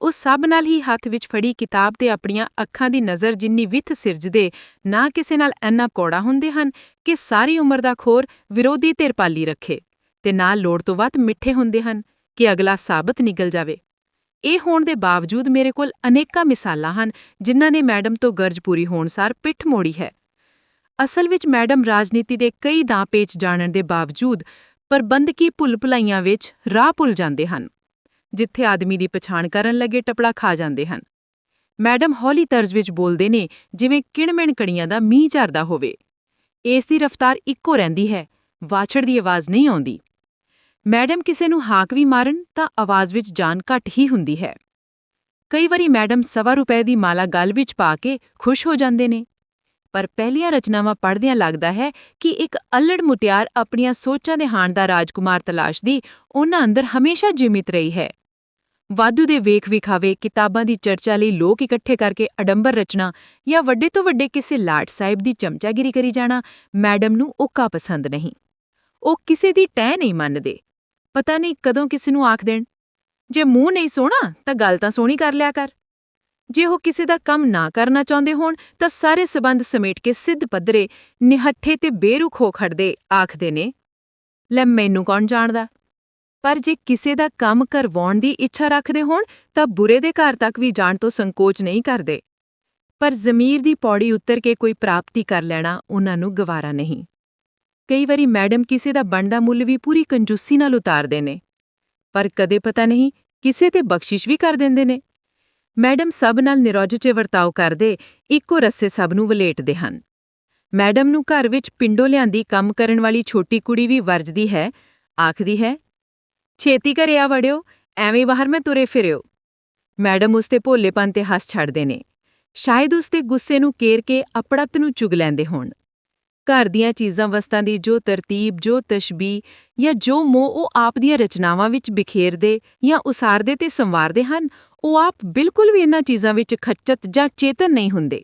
ਉਹ ਸਭ ਨਾਲ ਹੀ ਹੱਥ ਵਿੱਚ ਫੜੀ ਕਿਤਾਬ ਤੇ ਆਪਣੀਆਂ ਅੱਖਾਂ ਦੀ ਨਜ਼ਰ ਜਿੰਨੀ ਵਿੱਥ ਸਿਰਜਦੇ, ਨਾ ਕਿਸੇ ਨਾਲ ਇੰਨਾ ਕੌੜਾ ਹੁੰਦੇ ਹਨ ਕਿ ਸਾਰੀ ਉਮਰ ਦਾ ਖੋਰ ਵਿਰੋਧੀ ਧਿਰਪਾਲੀ ਰੱਖੇ ਤੇ ਨਾ ਲੋੜ ਤੋਂ ਵੱਧ ਮਿੱਠੇ ਹੁੰਦੇ ਹਨ ਕਿ ਅਗਲਾ ਸਾਬਤ ਨਿਕਲ ਜਾਵੇ। ਇਹ ਹੋਣ ਦੇ ਬਾਵਜੂਦ ਮੇਰੇ ਕੋਲ ਅਨੇਕਾਂ ਮਿਸਾਲਾਂ ਹਨ, ਜਿਨ੍ਹਾਂ ਨੇ ਮੈਡਮ ਤੋਂ ਗਰਜ ਪੂਰੀ ਹੋਣ ਸਾਰ ਪਿੱਠ ਮੋੜੀ ਹੈ। ਅਸਲ ਵਿੱਚ ਮੈਡਮ ਰਾਜਨੀਤੀ ਦੇ ਕਈ ਦਾਂ ਪੇਚ ਜਾਣਨ ਦੇ ਬਾਵਜੂਦ ਪ੍ਰਬੰਧਕੀ ਭੁੱਲ ਭੁਲਾਈਆਂ ਵਿੱਚ ਰਾਹ ਭੁੱਲ ਜਾਂਦੇ ਹਨ, ਜਿੱਥੇ ਆਦਮੀ ਦੀ ਪਛਾਣ ਕਰਨ ਲੱਗੇ ਟਪੜਾ ਖਾ ਜਾਂਦੇ ਹਨ। ਮੈਡਮ ਹੌਲੀ ਤਰਜ਼ ਵਿੱਚ ਬੋਲਦੇ ਨੇ, ਜਿਵੇਂ ਕਿਣਮਿਣ ਕੜੀਆਂ ਦਾ ਮੀਂਹ ਝਰਦਾ ਹੋਵੇ। ਇਸ ਦੀ ਰਫ਼ਤਾਰ ਇੱਕੋ ਰਹਿੰਦੀ ਹੈ, ਵਾਛੜ ਦੀ ਆਵਾਜ਼ ਨਹੀਂ ਆਉਂਦੀ। ਮੈਡਮ ਕਿਸੇ ਨੂੰ ਹਾਕ ਵੀ ਮਾਰਨ ਤਾਂ ਆਵਾਜ਼ ਵਿੱਚ ਜਾਨ ਘੱਟ ਹੀ ਹੁੰਦੀ ਹੈ। ਕਈ ਵਾਰੀ ਮੈਡਮ ਸਵਾ ਰੁਪਏ ਦੀ ਮਾਲਾ ਗਲ ਵਿੱਚ ਪਾ ਕੇ ਖੁਸ਼ ਹੋ ਜਾਂਦੇ ਨੇ। ਪਰ ਪਹਿਲੀਆਂ ਰਚਨਾਵਾਂ ਪੜ੍ਹਦਿਆਂ ਲੱਗਦਾ ਹੈ ਕਿ ਇੱਕ ਅਲੜ ਮੁਟਿਆਰ ਆਪਣੀਆਂ ਸੋਚਾਂ ਦੇ ਹਾਣ ਦਾ ਰਾਜਕੁਮਾਰ ਤਲਾਸ਼ਦੀ ਉਹਨਾਂ ਅੰਦਰ ਹਮੇਸ਼ਾ ਜਿਮਿਤ ਰਹੀ ਹੈ। ਵਾਧੂ ਦੇ ਵੇਖ ਵਿਖਾਵੇ ਕਿਤਾਬਾਂ ਦੀ ਚਰਚਾ ਲਈ ਲੋਕ ਇਕੱਠੇ ਕਰਕੇ ਅਡੰਬਰ ਰਚਨਾ ਜਾਂ ਵੱਡੇ ਤੋਂ ਵੱਡੇ ਕਿਸੇ ਲਾਟ ਸਾਹਿਬ ਦੀ ਚਮਚਾਗਿਰੀ ਕਰੀ ਜਾਣਾ ਮੈਡਮ ਨੂੰ ਉੱਕਾ ਪਸੰਦ ਨਹੀਂ। ਉਹ ਕਿਸੇ ਦੀ ਟਹਿ ਨਹੀਂ ਮੰਨਦੇ। ਪਤਾ ਨਹੀਂ ਕਦੋਂ ਕਿਸੇ ਨੂੰ ਆਖ ਦੇਣ। ਜੇ ਮੂੰਹ ਨਹੀਂ ਸੋਹਣਾ, ਤਾਂ ਗੱਲ ਤਾਂ ਸੋਹਣੀ ਕਰ ਲਿਆ ਕਰ। ਜੇ ਉਹ ਕਿਸੇ ਦਾ ਕੰਮ ਨਾ ਕਰਨਾ ਚਾਹੁੰਦੇ ਹੋਣ, ਤਾਂ ਸਾਰੇ ਸਬੰਧ ਸਮੇਟ ਕੇ ਸਿੱਧ ਪੱਧਰੇ, ਨਿਹੱਠੇ ਤੇ ਬੇਰੁਖ ਹੋ ਖੜਦੇ ਆਖਦੇ ਨੇ, ਲੈ ਮੈਨੂੰ ਕੌਣ ਜਾਣਦਾ? ਪਰ ਜੇ ਕਿਸੇ ਦਾ ਕੰਮ ਕਰਵਾਉਣ ਦੀ ਇੱਛਾ ਰੱਖਦੇ ਹੋਣ, ਤਾਂ ਬੁਰੇ ਦੇ ਘਰ ਤੱਕ ਵੀ ਜਾਣ ਤੋਂ ਸੰਕੋਚ ਨਹੀਂ ਕਰਦੇ। ਪਰ ਜ਼ਮੀਰ ਦੀ ਪੌੜੀ ਉੱਤਰ ਕੇ ਕੋਈ ਪ੍ਰਾਪਤੀ ਕਰ ਲੈਣਾ ਉਹਨਾਂ ਨੂੰ ਗਵਾਰਾ ਨਹੀਂ। ਕਈ ਵਾਰੀ ਮੈਡਮ ਕਿਸੇ ਦਾ ਬਣਦਾ ਮੁੱਲ ਵੀ ਪੂਰੀ ਕੰਜੂਸੀ ਨਾਲ ਉਤਾਰਦੇ ਨੇ। ਪਰ ਕਦੇ ਪਤਾ ਨਹੀਂ ਕਿਸੇ ਤੇ ਬਖਸ਼ਿਸ਼ ਵੀ ਕਰ ਦਿੰਦੇ ਨੇ। ਮੈਡਮ ਸਭ ਨਾਲ ਨਿਰੋਜਚੇ ਵਰਤਾਓ ਕਰਦੇ ਇੱਕੋ ਰੱਸੇ ਸਭ ਨੂੰ ਵਲੇਟਦੇ ਹਨ। ਮੈਡਮ ਨੂੰ ਘਰ ਵਿੱਚ ਪਿੰਡੋਂ ਲਿਆਂਦੀ ਕੰਮ ਕਰਨ ਵਾਲੀ ਛੋਟੀ ਕੁੜੀ ਵੀ ਵਰਜਦੀ ਹੈ, ਆਖਦੀ ਹੈ, ਛੇਤੀ ਘਰੇ ਆ ਵੜਿਓ, ਐਵੇਂ ਬਾਹਰ ਮੈਂ ਤੁਰੇ ਫਿਰਿਓ। ਮੈਡਮ ਉਸ ਤੇ ਭੋਲੇਪਨ ਤੇ ਹੱਸ ਛੱਡਦੇ ਨੇ। ਸ਼ਾਇਦ ਉਸ ਤੇ ਗੁੱਸੇ ਨੂੰ ਕੇਰ ਕੇ ਅਪੜਤ ਨੂੰ ਚੁਗ ਲੈਂਦੇ ਹੋਣ। ਘਰ ਦੀਆਂ ਚੀਜ਼ਾਂ ਵਸਤਾਂ ਦੀ ਜੋ ਤਰਤੀਬ, ਜੋ ਤਸ਼ਬੀਹ ਜਾਂ ਜੋ ਮੋਹ ਉਹ ਆਪ ਦੀਆਂ ਰਚਨਾਵਾਂ ਵਿੱਚ ਬਿਖੇਰਦੇ ਜਾਂ ਉਸਾਰਦੇ ਤੇ ਸੰਵਾਰਦੇ ਹਨ, ਉਹ ਆਪ ਬਿਲਕੁਲ ਵੀ ਇਹਨਾਂ ਚੀਜ਼ਾਂ ਵਿੱਚ ਖੱਚਤ ਜਾਂ ਚੇਤਨ ਨਹੀਂ ਹੁੰਦੇ।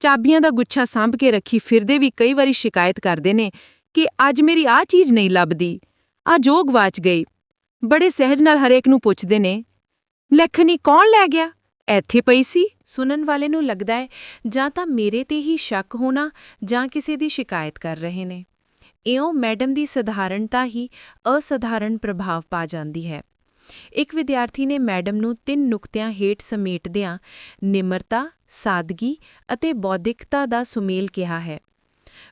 ਚਾਬੀਆਂ ਦਾ ਗੁੱਛਾ ਸਾਂਭ ਕੇ ਰੱਖੀ ਫਿਰਦੇ ਵੀ ਕਈ ਵਾਰੀ ਸ਼ਿਕਾਇਤ ਕਰਦੇ ਨੇ ਕਿ ਅੱਜ ਮੇਰੀ ਆਹ ਚੀਜ਼ ਨਹੀਂ ਲੱਭਦੀ ਆ ਜੋ ਵਾਚ ਗਈ। ਬੜੇ ਸਹਿਜ ਨਾਲ ਹਰੇਕ ਨੂੰ ਪੁੱਛਦੇ ਨੇ ਲੈਖਣੀ ਕੌਣ ਲੈ ਗਿਆ? ਇੱਥੇ ਪਈ ਸੀ? ਸੁਣਨ ਵਾਲੇ ਨੂੰ ਲੱਗਦਾ ਹੈ, ਜਾਂ ਤਾਂ ਮੇਰੇ ਤੇ ਹੀ ਸ਼ੱਕ ਹੋਣਾ, ਜਾਂ ਕਿਸੇ ਦੀ ਸ਼ਿਕਾਇਤ ਕਰ ਰਹੇ ਨੇ। ਇਉਂ ਮੈਡਮ ਦੀ ਸਧਾਰਣਤਾ ਹੀ ਅਸਧਾਰਨ ਪ੍ਰਭਾਵ ਪਾ ਜਾਂਦੀ ਹੈ। ਇੱਕ ਵਿਦਿਆਰਥੀ ਨੇ ਮੈਡਮ ਨੂੰ ਤਿੰਨ ਨੁਕਤਿਆਂ ਹੇਠ ਸਮੇਟਦਿਆਂ ਨਿਮਰਤਾ, ਸਾਦਗੀ ਅਤੇ ਬੌਧਿਕਤਾ ਦਾ ਸੁਮੇਲ ਕਿਹਾ ਹੈ।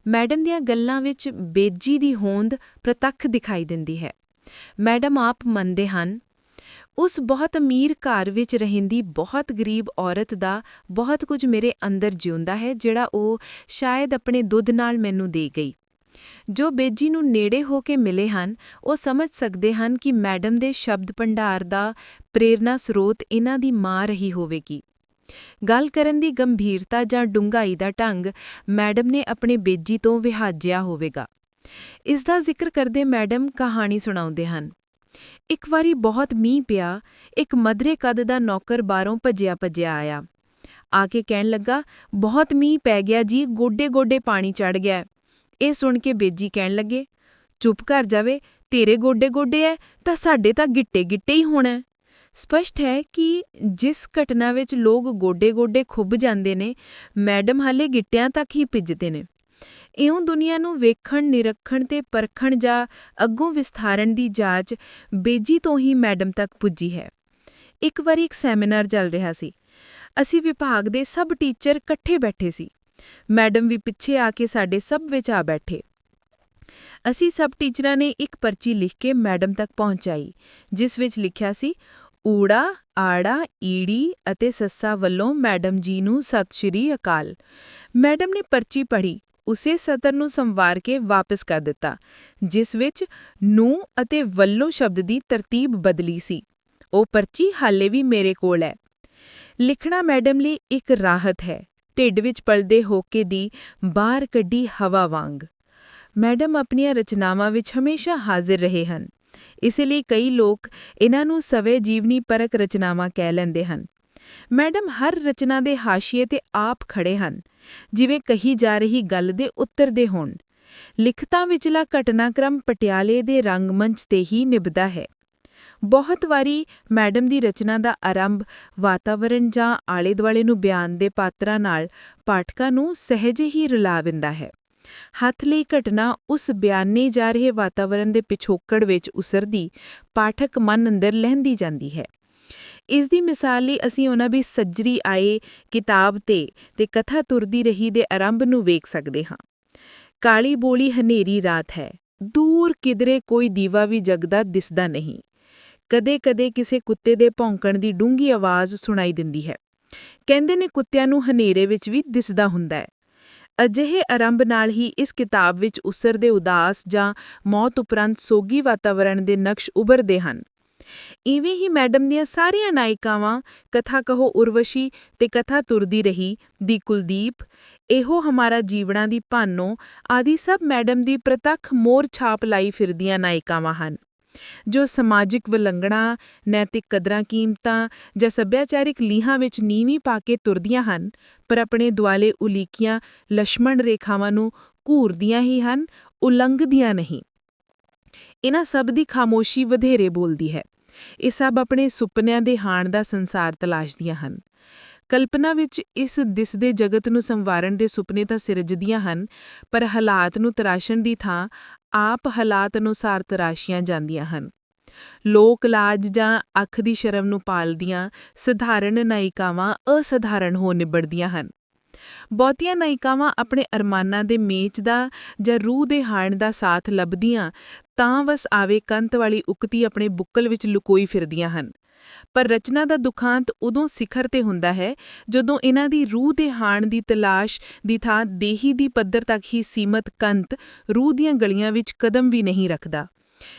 ਮੈਡਮ ਦੀਆਂ ਗੱਲਾਂ ਵਿੱਚ ਬੇਜੀ ਦੀ ਹੋਂਦ ਪ੍ਰਤੱਖ ਦਿਖਾਈ ਦਿੰਦੀ ਹੈ। ਮੈਡਮ ਆਪ ਮੰਨਦੇ ਹਨ ਉਸ ਬਹੁਤ ਅਮੀਰ ਘਰ ਵਿੱਚ ਰਹਿੰਦੀ ਬਹੁਤ ਗਰੀਬ ਔਰਤ ਦਾ ਬਹੁਤ ਕੁਝ ਮੇਰੇ ਅੰਦਰ ਜਿਉਂਦਾ ਹੈ, ਜਿਹੜਾ ਉਹ ਸ਼ਾਇਦ ਆਪਣੇ ਦੁੱਧ ਨਾਲ ਮੈਨੂੰ ਦੇ ਗਈ। ਜੋ ਬੇਜੀ ਨੂੰ ਨੇੜੇ ਹੋ ਕੇ ਮਿਲੇ ਹਨ, ਉਹ ਸਮਝ ਸਕਦੇ ਹਨ ਕਿ ਮੈਡਮ ਦੇ ਸ਼ਬਦ ਭੰਡਾਰ ਦਾ ਪ੍ਰੇਰਨਾ ਸਰੋਤ ਇਹਨਾਂ ਦੀ ਮਾਂ ਰਹੀ ਹੋਵੇਗੀ। ਗੱਲ ਕਰਨ ਦੀ ਗੰਭੀਰਤਾ ਜਾਂ ਡੂੰਘਾਈ ਦਾ ਢੰਗ ਮੈਡਮ ਨੇ ਆਪਣੇ ਬੇਜੀ ਤੋਂ ਵਿਹਾਜਿਆ ਹੋਵੇਗਾ। ਇਸ ਦਾ ਜ਼ਿਕਰ ਕਰਦੇ ਮੈਡਮ ਕਹਾਣੀ ਸੁਣਾਉਂਦੇ ਹਨ। ਇੱਕ ਵਾਰੀ ਬਹੁਤ ਮੀਂਹ ਪਿਆ, ਇੱਕ ਮਧਰੇ ਕੱਦ ਦਾ ਨੌਕਰ ਬਾਹਰੋਂ ਭੱਜਿਆ ਭੱਜਿਆ ਆਇਆ। ਆ ਕੇ ਕਹਿਣ ਲੱਗਾ, ਬਹੁਤ ਮੀਂਹ ਪੈ ਗਿਆ ਜੀ, ਗੋਡੇ ਗੋਡੇ ਪਾਣੀ ਚੜ ਗਿਆ ਇਹ ਸੁਣ ਕੇ ਬੇਜੀ ਕਹਿਣ ਲੱਗੇ, ਚੁੱਪ ਕਰ ਜਾਵੇ, ਤੇਰੇ ਗੋਡੇ ਗੋਡੇ ਐ, ਤਾਂ ਸਾਡੇ ਤਾਂ ਗਿੱਟੇ ਗਿੱਟੇ ਹੀ ਹੋਣਾ ਸਪਸ਼ਟ ਹੈ ਕਿ ਜਿਸ ਘਟਨਾ ਵਿੱਚ ਲੋਕ ਗੋਡੇ ਗੋਡੇ ਖੁੱਭ ਜਾਂਦੇ ਨੇ, ਮੈਡਮ ਹਾਲੇ ਗਿੱਟਿਆਂ ਤੱਕ ਹੀ ਭਿੱਜਦੇ ਨੇ। ਇਉਂ ਦੁਨੀਆ ਨੂੰ ਵੇਖਣ, ਨਿਰਖਣ ਤੇ ਪਰਖਣ ਜਾਂ ਅੱਗੋਂ ਵਿਸਥਾਰਨ ਦੀ ਜਾਂਚ ਬੇਜੀ ਤੋਂ ਹੀ ਮੈਡਮ ਤੱਕ ਪੁੱਜੀ ਹੈ। ਇੱਕ ਵਾਰੀ ਇੱਕ ਸੈਮੀਨਾਰ ਚੱਲ ਰਿਹਾ ਸੀ। ਅਸੀਂ ਵਿਭਾਗ ਦੇ ਸਭ ਟੀਚਰ ਇਕੱਠੇ ਬੈਠੇ ਸੀ। ਮੈਡਮ ਵੀ ਪਿੱਛੇ ਆ ਕੇ ਸਾਡੇ ਸਭ ਵਿੱਚ ਆ ਬੈਠੇ। ਅਸੀਂ ਸਭ ਟੀਚਰਾਂ ਨੇ ਇੱਕ ਪਰਚੀ ਲਿਖ ਕੇ ਮੈਡਮ ਤੱਕ ਪਹੁੰਚਾਈ, ਜਿਸ ਵਿੱਚ ਲਿਖਿਆ ਸੀ, ਊੜਾ, ਆੜਾ, ਈੜੀ ਅਤੇ ਸੱਸਾ ਵੱਲੋਂ ਮੈਡਮ ਜੀ ਨੂੰ ਸਤਿ ਸ਼੍ਰੀ ਅਕਾਲ। ਮੈਡਮ ਨੇ ਪਰਚੀ ਪੜ੍ਹੀ। ਉਸੇ ਸਤਰ ਨੂੰ ਸੰਵਾਰ ਕੇ ਵਾਪਸ ਕਰ ਦਿੱਤਾ, ਜਿਸ ਵਿੱਚ ਨੂੰ ਅਤੇ ਵੱਲੋਂ ਸ਼ਬਦ ਦੀ ਤਰਤੀਬ ਬਦਲੀ ਸੀ। ਉਹ ਪਰਚੀ ਹਾਲੇ ਵੀ ਮੇਰੇ ਕੋਲ ਹੈ। ਲਿਖਣਾ ਮੈਡਮ ਲਈ ਇੱਕ ਰਾਹਤ ਹੈ, ਢਿੱਡ ਵਿੱਚ ਪਲਦੇ ਹੋਕੇ ਦੀ ਬਾਹਰ ਕੱਢੀ ਹਵਾ ਵਾਂਗ। ਮੈਡਮ ਆਪਣੀਆਂ ਰਚਨਾਵਾਂ ਵਿੱਚ ਹਮੇਸ਼ਾ ਹਾਜ਼ਰ ਰਹੇ ਹਨ। ਇਸ ਲਈ ਕਈ ਲੋਕ ਇਹਨਾਂ ਨੂੰ ਸਵੈ ਜੀਵਨੀ ਪਰਕ ਰਚਨਾਵਾਂ ਕਹਿ ਲੈਂਦੇ ਹਨ। ਮੈਡਮ, ਹਰ ਰਚਨਾ ਦੇ ਹਾਸ਼ੀਏ ਤੇ ਆਪ ਖੜੇ ਹਨ। ਜਿਵੇਂ ਕਹੀ ਜਾ ਰਹੀ ਗੱਲ ਦੇ ਉੱਤਰ ਦੇ ਹੋਣ। ਲਿਖਤਾਂ ਵਿਚਲਾ ਘਟਨਾਕ੍ਰਮ ਪਟਿਆਲੇ ਦੇ ਰੰਗਮੰਚ ਤੇ ਹੀ ਨਿਭਦਾ ਹੈ। ਬਹੁਤ ਵਾਰੀ ਮੈਡਮ ਦੀ ਰਚਨਾ ਦਾ ਆਰੰਭ ਵਾਤਾਵਰਣ ਜਾਂ ਆਲੇ-ਦੁਆਲੇ ਨੂੰ ਬਿਆਨ ਦੇ ਪਾਤਰਾਂ ਨਾਲ ਪਾਠਕਾਂ ਨੂੰ ਸਹਿਜੇ ਹੀ ਰਲਾ ਦਿੰਦਾ ਹੈ। ਹੱਥ ਲਈ ਘਟਨਾ ਉਸ ਬਿਆਨੇ ਜਾ ਰਹੇ ਵਾਤਾਵਰਣ ਦੇ ਪਿਛੋਕੜ ਵਿੱਚ ਉਸਰਦੀ ਪਾਠਕ ਮਨ ਅੰਦਰ ਲਹਿੰਦੀ ਜਾਂਦੀ ਹੈ। ਇਸ ਦੀ ਮਿਸਾਲ ਲਈ ਅਸੀਂ ਉਹਨਾਂ ਵੀ ਸੱਜਰੀ ਆਏ ਕਿਤਾਬ ਤੇ ਤੇ ਕਥਾ ਤੁਰਦੀ ਰਹੀ ਦੇ ਆਰੰਭ ਨੂੰ ਵੇਖ ਸਕਦੇ ਹਾਂ। ਕਾਲੀ ਬੋਲੀ ਹਨੇਰੀ ਰਾਤ ਹੈ। ਦੂਰ ਕਿਧਰੇ ਕੋਈ ਦੀਵਾ ਵੀ ਜਗਦਾ ਦਿਸਦਾ ਨਹੀਂ। ਕਦੇ-ਕਦੇ ਕਿਸੇ ਕੁੱਤੇ ਦੇ ਭੌਂਕਣ ਦੀ ਡੂੰਗੀ ਆਵਾਜ਼ ਸੁਣਾਈ ਦਿੰਦੀ ਹੈ। ਕਹਿੰਦੇ ਨੇ ਕੁੱਤਿਆਂ ਨੂੰ ਹਨੇਰੇ ਵਿੱਚ ਵੀ ਦਿਸਦਾ ਹੁੰਦਾ ਹੈ। ਅਜਿਹੇ ਆਰੰਭ ਨਾਲ ਹੀ ਇਸ ਕਿਤਾਬ ਵਿੱਚ ਉਸਰਦੇ ਉਦਾਸ ਜਾਂ ਮੌਤ ਉਪਰੰਤ ਸੋਗੀ ਵਾਤਾਵਰਣ ਦੇ ਨਕਸ਼ ਉਭਰਦੇ ਹਨ। ਇਵੇਂ ਹੀ ਮੈਡਮ ਦੀਆਂ ਸਾਰੀਆਂ ਨਾਇਕਾਵਾਂ, ਕਥਾ ਕਹੋ ਉਰਵਸ਼ੀ ਤੇ ਕਥਾ ਤੁਰਦੀ ਰਹੀ, ਦੀ ਕੁਲਦੀਪ, ਇਹੋ ਹਮਾਰਾ ਜੀਵਣਾ ਦੀ ਭਾਨੋ, ਆਦਿ ਸਭ ਮੈਡਮ ਦੀ ਪ੍ਰਤੱਖ ਮੋਰ ਛਾਪ ਲਾਈ ਫਿਰਦੀਆਂ ਨਾਇਕਾਵਾਂ ਹਨ। ਜੋ ਸਮਾਜਿਕ ਵਿਲੰਗਣਾ, ਨੈਤਿਕ ਕਦਰਾਂ ਕੀਮਤਾਂ ਜਾਂ ਸੱਭਿਆਚਾਰਿਕ ਲੀਹਾਂ ਵਿੱਚ ਨੀਵੀਂ ਪਾ ਕੇ ਤੁਰਦੀਆਂ ਹਨ, ਪਰ ਆਪਣੇ ਦੁਆਲੇ ਉਲੀਕੀਆਂ ਲక్ష్మణ ਰੇਖਾਵਾਂ ਨੂੰ ਘੂਰਦੀਆਂ ਹੀ ਹਨ, ਉਲੰਘਦੀਆਂ ਨਹੀਂ। ਇਹਨਾਂ ਸਭ ਦੀ ਖਾਮੋਸ਼ੀ ਵਧੇਰੇ ਬੋਲਦੀ ਹੈ। ਇਹ ਸਭ ਆਪਣੇ ਸੁਪਨਿਆਂ ਦੇ ਹਾਣ ਦਾ ਸੰਸਾਰ ਤਲਾਸ਼ਦੀਆਂ ਹਨ। ਕਲਪਨਾ ਵਿੱਚ ਇਸ ਦਿਸਦੇ ਜਗਤ ਨੂੰ ਸੰਵਾਰਨ ਦੇ ਸੁਪਨੇ ਤਾਂ ਸਿਰਜਦੀਆਂ ਹਨ, ਪਰ ਹਾਲਾਤ ਨੂੰ ਤਰਾਸ਼ਣ ਦੀ ਥਾਂ ਆਪ ਹਾਲਾਤ ਅਨੁਸਾਰ ਤਰਾਸ਼ੀਆਂ ਜਾਂਦੀਆਂ ਹਨ। ਲੋਕ ਲਾਜ ਜਾਂ ਅੱਖ ਦੀ ਸ਼ਰਮ ਨੂੰ ਪਾਲਦੀਆਂ ਸਧਾਰਨ ਨਾਇਕਾਵਾਂ ਅਸਧਾਰਨ ਹੋ ਨਿਬੜਦੀਆਂ ਹਨ। ਬਹੁਤੀਆਂ ਨਾਇਕਾਵਾਂ ਆਪਣੇ ਅਰਮਾਨਾਂ ਦੇ ਮੇਚ ਦਾ ਜਾਂ ਰੂਹ ਦੇ ਹਾਣ ਦਾ ਸਾਥ ਲੱਭਦੀਆਂ, ਤਾਂ ਵਸ ਆਵੇ ਕੰਤ ਵਾਲੀ ਉਕਤੀ ਆਪਣੇ ਬੁੱਕਲ ਵਿੱਚ ਲੁਕੋਈ ਫਿਰਦੀਆਂ ਹਨ। ਪਰ ਰਚਨਾ ਦਾ ਦੁਖਾਂਤ ਉਦੋਂ ਸਿਖਰ ਤੇ ਹੁੰਦਾ ਹੈ, ਜਦੋਂ ਇਹਨਾਂ ਦੀ ਰੂਹ ਦੇ ਹਾਣ ਦੀ ਤਲਾਸ਼ ਦੀ ਥਾਂ ਦੇਹੀ ਦੀ ਪੱਧਰ ਤੱਕ ਹੀ ਸੀਮਤ ਕੰਤ ਰੂਹ ਦੀਆਂ ਗਲੀਆਂ ਵਿੱਚ ਕਦਮ ਵੀ ਨਹੀਂ ਰੱਖਦਾ।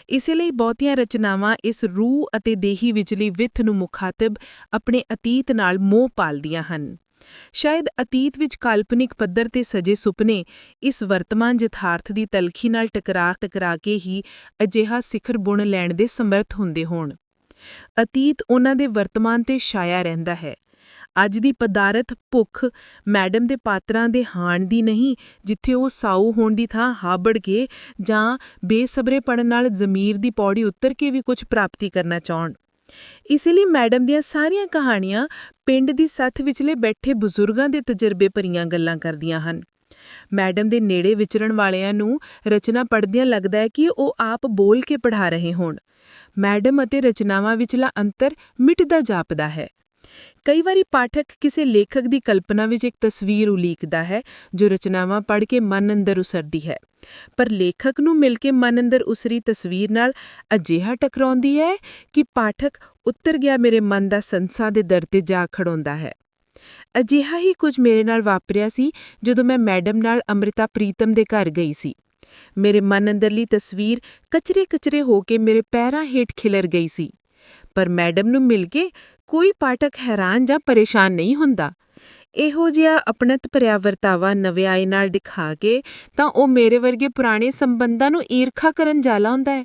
ਇਸੇ ਲਈ ਬਹੁਤੀਆਂ ਰਚਨਾਵਾਂ ਇਸ ਰੂਹ ਅਤੇ ਦੇਹੀ ਵਿਚਲੀ ਵਿੱਥ ਨੂੰ ਮੁਖਾਤਬ ਆਪਣੇ ਅਤੀਤ ਨਾਲ ਮੋਹ ਪਾਲਦੀਆਂ ਹਨ। ਸ਼ਾਇਦ ਅਤੀਤ ਵਿੱਚ ਕਾਲਪਨਿਕ ਪੱਧਰ ਤੇ ਸਜੇ ਸੁਪਨੇ ਇਸ ਵਰਤਮਾਨ ਯਥਾਰਥ ਦੀ ਤਲਖੀ ਨਾਲ ਟਕਰਾ ਟਕਰਾ ਕੇ ਹੀ ਅਜਿਹਾ ਸਿਖਰ ਬੁਣ ਲੈਣ ਦੇ ਸਮਰੱਥ ਹੁੰਦੇ ਹੋਣ। ਅਤੀਤ ਉਹਨਾਂ ਦੇ ਵਰਤਮਾਨ ਤੇ ਛਾਇਆ ਰਹਿੰਦਾ ਹੈ। ਅੱਜ ਦੀ ਪਦਾਰਥ ਭੁੱਖ ਮੈਡਮ ਦੇ ਪਾਤਰਾਂ ਦੇ ਹਾਣ ਦੀ ਨਹੀਂ, ਜਿੱਥੇ ਉਹ ਸਾਊ ਹੋਣ ਦੀ ਥਾਂ ਹਾਬੜ ਕੇ ਜਾਂ ਬੇਸਬਰੇ ਪੜਨ ਨਾਲ ਜ਼ਮੀਰ ਦੀ ਪੌੜੀ ਉੱਤਰ ਕੇ ਵੀ ਕੁਝ ਪ੍ਰਾਪਤੀ ਕਰਨਾ ਚਾਹਣ। ਇਸ ਲਈ ਮੈਡਮ ਦੀਆਂ ਸਾਰੀਆਂ ਕਹਾਣੀਆਂ ਪਿੰਡ ਦੀ ਸੱਥ ਵਿਚਲੇ ਬੈਠੇ ਬਜ਼ੁਰਗਾਂ ਦੇ ਤਜਰਬੇ ਭਰੀਆਂ ਗੱਲਾਂ ਕਰਦੀਆਂ ਹਨ। ਮੈਡਮ ਦੇ ਨੇੜੇ ਵਿਚਰਨ ਵਾਲਿਆਂ ਨੂੰ ਰਚਨਾ ਪੜ੍ਹਦਿਆਂ ਲੱਗਦਾ ਹੈ ਕਿ ਉਹ ਆਪ ਬੋਲ ਕੇ ਪੜ੍ਹਾ ਰਹੇ ਹੋਣ। ਮੈਡਮ ਅਤੇ ਰਚਨਾਵਾਂ ਵਿਚਲਾ ਅੰਤਰ ਮਿਟਦਾ ਜਾਪਦਾ ਹੈ। ਕਈ ਵਾਰੀ ਪਾਠਕ ਕਿਸੇ ਲੇਖਕ ਦੀ ਕਲਪਨਾ ਵਿੱਚ ਇੱਕ ਤਸਵੀਰ ਉਲੀਕਦਾ ਹੈ, ਜੋ ਰਚਨਾਵਾਂ ਪੜ੍ਹ ਕੇ ਮਨ ਅੰਦਰ ਉਸਰਦੀ ਹੈ। ਪਰ ਲੇਖਕ ਨੂੰ ਮਿਲ ਕੇ ਮਨ ਅੰਦਰ ਉਸਰੀ ਤਸਵੀਰ ਨਾਲ ਅਜਿਹਾ ਟਕਰਾਉਂਦੀ ਹੈ ਕਿ ਪਾਠਕ ਉੱਤਰ ਗਿਆ ਮੇਰੇ ਮਨ ਦਾ ਸੰਸਾ ਦੇ ਦਰ ਤੇ ਜਾ ਖੜੋਂਦਾ ਹੈ। ਅਜਿਹਾ ਹੀ ਕੁਝ ਮੇਰੇ ਨਾਲ ਵਾਪਰਿਆ ਸੀ, ਜਦੋਂ ਮੈਂ ਮੈਡਮ ਨਾਲ ਅੰਮ੍ਰਿਤਾ ਪ੍ਰੀਤਮ ਦੇ ਘਰ ਗਈ ਸੀ। ਮੇਰੇ ਮਨ ਅੰਦਰਲੀ ਤਸਵੀਰ ਕਚਰੇ-ਕਚਰੇ ਹੋ ਕੇ ਮੇਰੇ ਪੈਰਾਂ ਹੇਠ ਖਿਲਰ ਗਈ ਸੀ। ਪਰ ਮੈਡਮ ਨੂੰ ਮਿਲ ਕੇ ਕੋਈ ਪਾਠਕ ਹੈਰਾਨ ਜਾਂ ਪਰੇਸ਼ਾਨ ਨਹੀਂ ਹੁੰਦਾ। ਇਹੋ ਜਿਹਾ ਅਪਣਤ ਭਰਿਆ ਵਰਤਾਵਾ ਨਵਿਆਈ ਨਾਲ ਦਿਖਾ ਕੇ ਤਾਂ ਉਹ ਮੇਰੇ ਵਰਗੇ ਪੁਰਾਣੇ ਸੰਬੰਧਾਂ ਨੂੰ ਈਰਖਾ ਕਰਨ ਜਾਲਾ ਹੁੰਦਾ ਹੈ।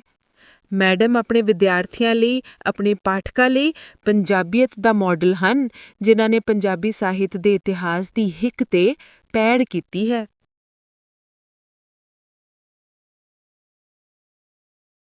ਮੈਡਮ ਆਪਣੇ ਵਿਦਿਆਰਥੀਆਂ ਲਈ, ਆਪਣੇ ਪਾਠਕਾਂ ਲਈ ਪੰਜਾਬੀਅਤ ਦਾ ਮਾਡਲ ਹਨ, ਜਿਨ੍ਹਾਂ ਨੇ ਪੰਜਾਬੀ ਸਾਹਿਤ ਦੇ ਇਤਿਹਾਸ ਦੀ ਹਿੱਕ ਤੇ ਪੈੜ ਕੀਤੀ ਹੈ।